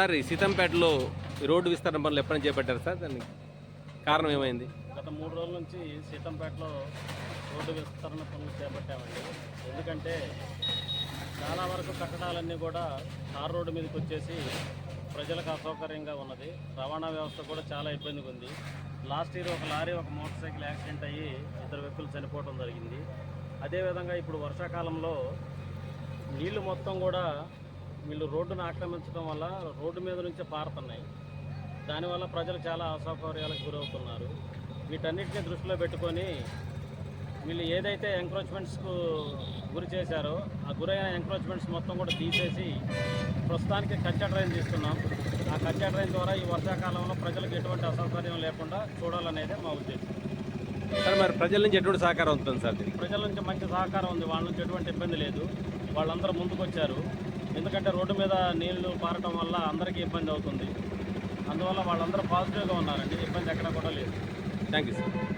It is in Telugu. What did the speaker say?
సార్ ఈ సీతంపేటలో ఈ రోడ్డు విస్తరణ పనులు ఎప్పుడైనా చేపట్టారు సార్? దానికి కారణం ఏమైంది? గత మూడు రోజుల నుంచి సీతంపేటలో రోడ్డు విస్తరణ పనులు చేపట్టామండి. ఎందుకంటే చాలా వరకు కట్టడాలన్నీ కూడా తార్ రోడ్డు మీదకి వచ్చేసి ప్రజలకు అసౌకర్యంగా ఉన్నది. రవాణా వ్యవస్థ కూడా చాలా ఇబ్బందిగా ఉంది. లాస్ట్ ఇయర్ ఒక లారీ ఒక మోటార్ సైకిల్ యాక్సిడెంట్ అయ్యి ఇద్దరు వ్యక్తులు చనిపోవడం జరిగింది. అదేవిధంగా ఇప్పుడు వర్షాకాలంలో నీళ్ళు మొత్తం కూడా వీళ్ళు రోడ్డును ఆక్రమించడం వల్ల రోడ్డు మీద నుంచే పారుతున్నాయి. దానివల్ల ప్రజలు చాలా అసౌకర్యాలకు గురవుతున్నారు. వీటన్నిటిని దృష్టిలో పెట్టుకొని వీళ్ళు ఏదైతే ఎంక్రోచ్మెంట్స్కు గురి చేశారో ఆ గురైన ఎంక్రోచ్మెంట్స్ మొత్తం కూడా తీసేసి ప్రస్తుతానికి కచ్చా ట్రైన్ తీస్తున్నాం. ఆ కచ్చా ట్రైన్ ద్వారా ఈ వర్షాకాలంలో ప్రజలకు ఎటువంటి అసౌకర్యం లేకుండా చూడాలనేదే మా ఉద్దేశం. సార్ మరి ప్రజల నుంచి ఎటువంటి సహకారం ఉంటుంది సార్ ప్రజల నుంచి మంచి సహకారం ఉంది. వాళ్ళ నుంచి ఎటువంటి ఇబ్బంది లేదు. వాళ్ళందరూ ముందుకు వచ్చారు ఎందుకంటే రోడ్డు మీద నీళ్ళు పారటం వల్ల అందరికీ ఇబ్బంది అవుతుంది. అందువల్ల వాళ్ళందరూ పాజిటివ్గా ఉన్నారండి. ఇబ్బంది ఎక్కడ కూడా లేదు. Thank you sir.